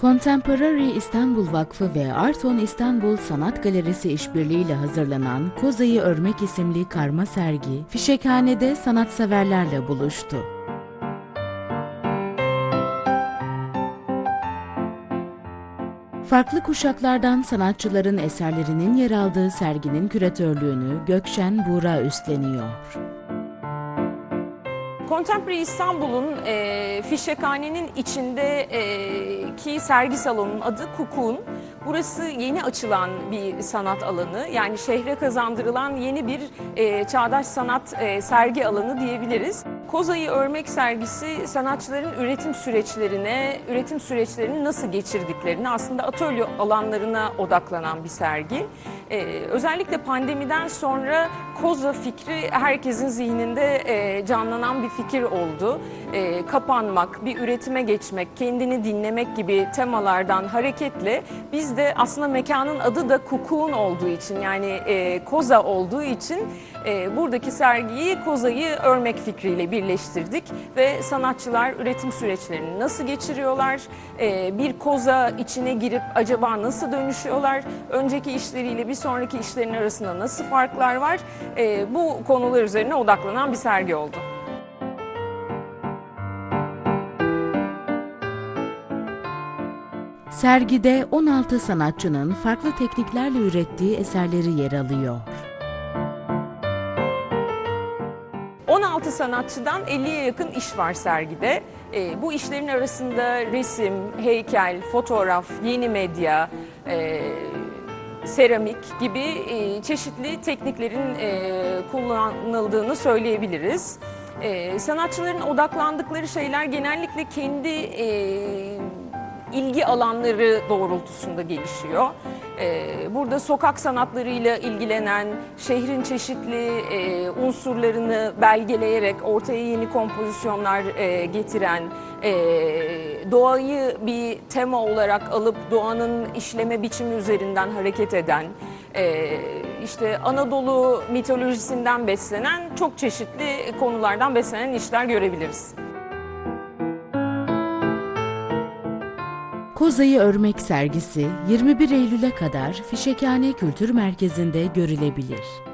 Contemporary İstanbul Vakfı ve Arton İstanbul Sanat Galerisi işbirliğiyle hazırlanan Kozayı Örmek isimli karma sergi, Fişekhane'de sanatseverlerle buluştu. Farklı kuşaklardan sanatçıların eserlerinin yer aldığı serginin küratörlüğünü Gökşen Buğra üstleniyor. Contemporary İstanbul'un e, Fişekhane'nin içindeki sergi salonunun adı Kukun. Burası yeni açılan bir sanat alanı. Yani şehre kazandırılan yeni bir e, çağdaş sanat e, sergi alanı diyebiliriz. Kozayı Örmek sergisi sanatçıların üretim süreçlerine, üretim süreçlerini nasıl geçirdiklerini aslında atölye alanlarına odaklanan bir sergi. Ee, özellikle pandemiden sonra koza fikri herkesin zihninde e, canlanan bir fikir oldu. E, kapanmak, bir üretime geçmek, kendini dinlemek gibi temalardan hareketle biz de aslında mekanın adı da Kukun olduğu için yani e, koza olduğu için e, buradaki sergiyi kozayı örmek fikriyle birleştirdik ve sanatçılar üretim süreçlerini nasıl geçiriyorlar, e, bir koza içine girip acaba nasıl dönüşüyorlar, önceki işleriyle bir sonraki işlerin arasında nasıl farklar var, e, bu konular üzerine odaklanan bir sergi oldu. Sergide 16 sanatçının farklı tekniklerle ürettiği eserleri yer alıyor. 16 sanatçıdan 50'ye yakın iş var sergide. E, bu işlerin arasında resim, heykel, fotoğraf, yeni medya, e, seramik gibi e, çeşitli tekniklerin e, kullanıldığını söyleyebiliriz. E, sanatçıların odaklandıkları şeyler genellikle kendi e, ilgi alanları doğrultusunda gelişiyor. Ee, Burada sokak sanatlarıyla ilgilenen, şehrin çeşitli e, unsurlarını belgeleyerek ortaya yeni kompozisyonlar e, getiren, e, doğayı bir tema olarak alıp doğanın işleme biçimi üzerinden hareket eden, işte Anadolu mitolojisinden beslenen çok çeşitli konulardan beslenen işler görebiliriz. Kozayı Örmek sergisi 21 Eylül'e kadar Fişekhane Kültür Merkezi'nde görülebilir.